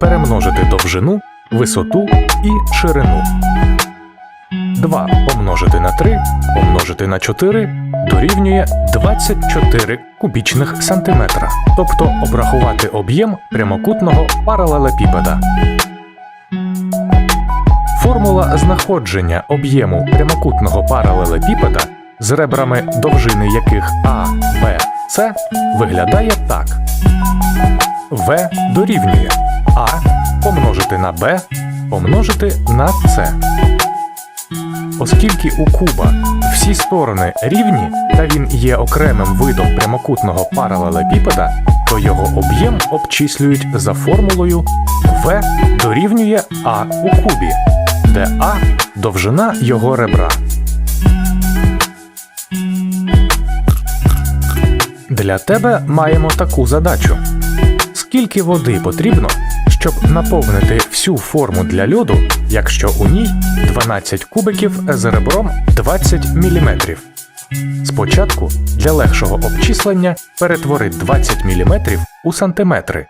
перемножити довжину, висоту і ширину. 2 помножити на 3 помножити на 4 дорівнює 24 кубічних сантиметра, тобто обрахувати об'єм прямокутного паралелепіпеда. Формула знаходження об'єму прямокутного паралелепіпеда з ребрами довжини яких А, Б, С виглядає так. В дорівнює А помножити на Б помножити на С. Оскільки у куба всі сторони рівні та він є окремим видом прямокутного паралелепіпеда, то його об'єм обчислюють за формулою В дорівнює А у кубі, де А довжина його ребра. Для тебе маємо таку задачу. Скільки води потрібно, щоб наповнити всю форму для льоду, якщо у ній 12 кубиків з ребром 20 мм? Спочатку для легшого обчислення перетвори 20 мм у сантиметри.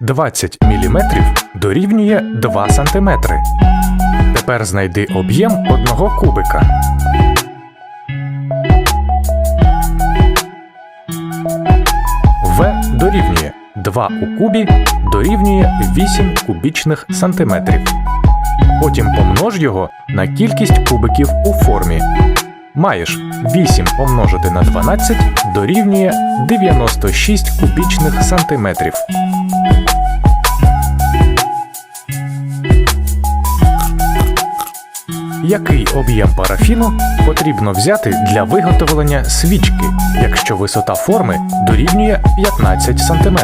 20 мм дорівнює 2 см. Тепер знайди об'єм одного кубика. В дорівнює 2 у кубі дорівнює 8 кубічних сантиметрів. Потім помнож його на кількість кубиків у формі. Маєш 8 помножити на 12 дорівнює 96 кубічних сантиметрів. Який об'єм парафіну потрібно взяти для виготовлення свічки, якщо висота форми дорівнює 15 см?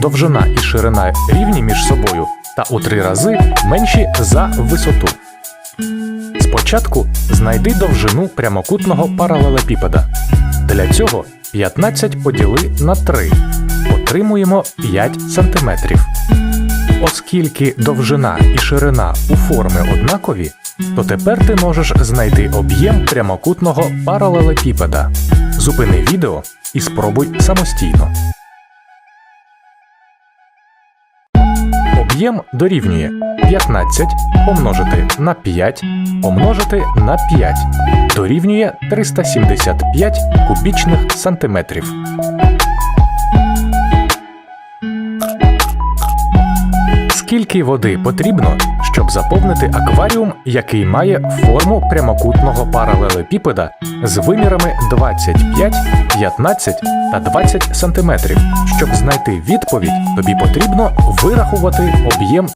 Довжина і ширина рівні між собою та у три рази менші за висоту. Спочатку знайди довжину прямокутного паралелепіпеда. Для цього 15 поділи на 3. Отримуємо 5 см. Оскільки довжина і ширина у форми однакові, то тепер ти можеш знайти об'єм прямокутного паралелепіпеда. Зупини відео і спробуй самостійно. Об'єм дорівнює 15 помножити на 5 помножити на 5 дорівнює 375 кубічних сантиметрів. Скільки води потрібно, щоб заповнити акваріум, який має форму прямокутного паралелепіпеда з вимірами 25, 15 та 20 см? Щоб знайти відповідь, тобі потрібно вирахувати об'єм